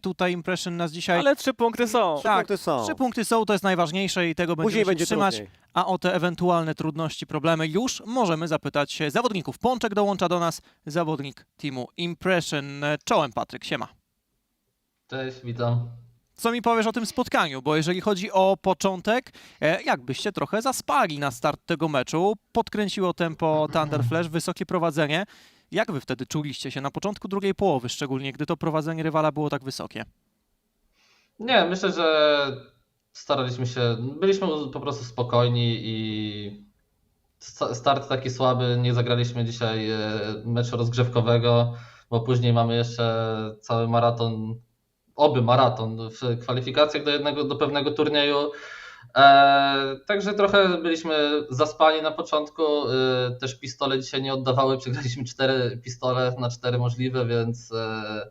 tutaj Impression nas dzisiaj... Ale trzy punkty są. Trzy Tak, punkty są. Trzy punkty są, to jest najważniejsze i tego będziemy Później będzie trzymać. trudniej. A o te ewentualne trudności, problemy już możemy zapytać się zawodników. Pączek dołącza do nas, zawodnik teamu Impression. Czołem Patryk, siema. Cześć, witam. Co mi powiesz o tym spotkaniu? Bo jeżeli chodzi o początek, e, jakbyście trochę zaspali na start tego meczu, podkręciło tempo Thunder Flash, wysokie prowadzenie. Jak wy wtedy czuliście się na początku drugiej połowy, szczególnie gdy to prowadzenie rywala było tak wysokie? Nie, myślę, że staraliśmy się, byliśmy po prostu spokojni i sta- start taki słaby, nie zagraliśmy dzisiaj e, meczu rozgrzewkowego, bo później mamy jeszcze cały maraton, oby maraton w kwalifikacjach do jednego, do pewnego turnieju. E, także trochę byliśmy zaspani na początku. E, też pistole dzisiaj nie oddawały. Przegraliśmy cztery pistole na cztery możliwe, więc e,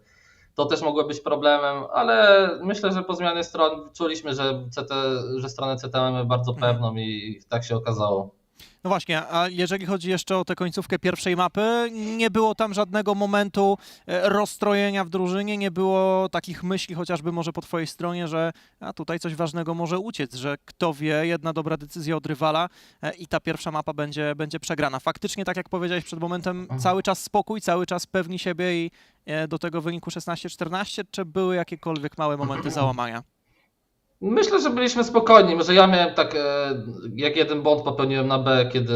to też mogło być problemem, ale myślę, że po zmianie stron czuliśmy, że, CT, że stronę CT mamy bardzo Mhm. pewną i tak się okazało. No właśnie, a jeżeli chodzi jeszcze o tę końcówkę pierwszej mapy, nie było tam żadnego momentu e, rozstrojenia w drużynie, nie było takich myśli, chociażby może po twojej stronie, że a tutaj coś ważnego może uciec, że kto wie, jedna dobra decyzja od rywala e, i ta pierwsza mapa będzie, będzie przegrana. Faktycznie, tak jak powiedziałeś przed momentem, cały czas spokój, cały czas pewni siebie i e, do tego wyniku 16-14, czy były jakiekolwiek małe momenty załamania? Myślę, że byliśmy spokojni. Może ja miałem tak, e, jak jeden błąd popełniłem na B, kiedy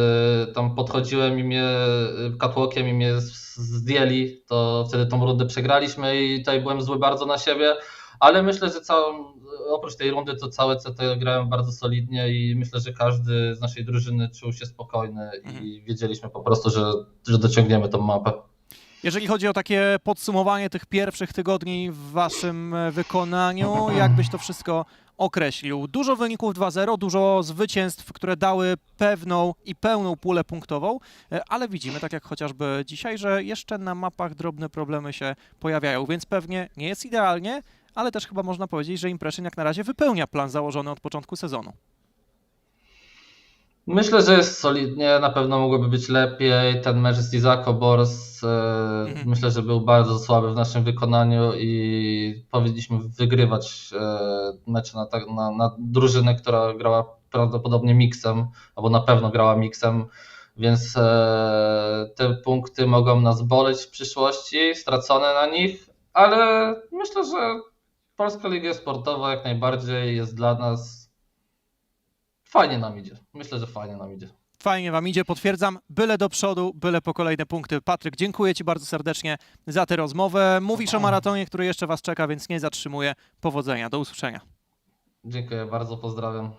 tam podchodziłem i mnie e, catwalkiem i mnie zdjęli, to wtedy tą rundę przegraliśmy i tutaj byłem zły bardzo na siebie, ale myślę, że całą, oprócz tej rundy to całe CT grałem bardzo solidnie i myślę, że każdy z naszej drużyny czuł się spokojny i wiedzieliśmy po prostu, że, że dociągniemy tą mapę. Jeżeli chodzi o takie podsumowanie tych pierwszych tygodni w waszym e, wykonaniu, jak byś to wszystko określił? Dużo wyników 2-0, dużo zwycięstw, które dały pewną i pełną pulę punktową, e, ale widzimy, tak jak chociażby dzisiaj, że jeszcze na mapach drobne problemy się pojawiają, więc pewnie nie jest idealnie, ale też chyba można powiedzieć, że Impression jak na razie wypełnia plan założony od początku sezonu. Myślę, że jest solidnie, na pewno mogłoby być lepiej. Ten mecz z Izako Bors e, Mhm. myślę, że był bardzo słaby w naszym wykonaniu i powinniśmy wygrywać e, mecze na, tak- na, na drużynę, która grała prawdopodobnie miksem, albo na pewno grała miksem, więc e, te punkty mogą nas boleć w przyszłości, stracone na nich, ale myślę, że Polska Liga Sportowa jak najbardziej jest dla nas Fajnie nam idzie. Myślę, że fajnie nam idzie. Fajnie wam idzie, potwierdzam. Byle do przodu, byle po kolejne punkty. Patryk, dziękuję ci bardzo serdecznie za tę rozmowę. Mówisz o maratonie, który jeszcze was czeka, więc nie zatrzymuję. Powodzenia, do usłyszenia. Dziękuję bardzo, pozdrawiam.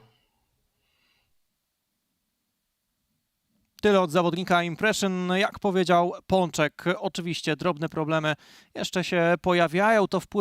Tyle od zawodnika Impression. Jak powiedział Pączek, oczywiście drobne problemy jeszcze się pojawiają. To wpływa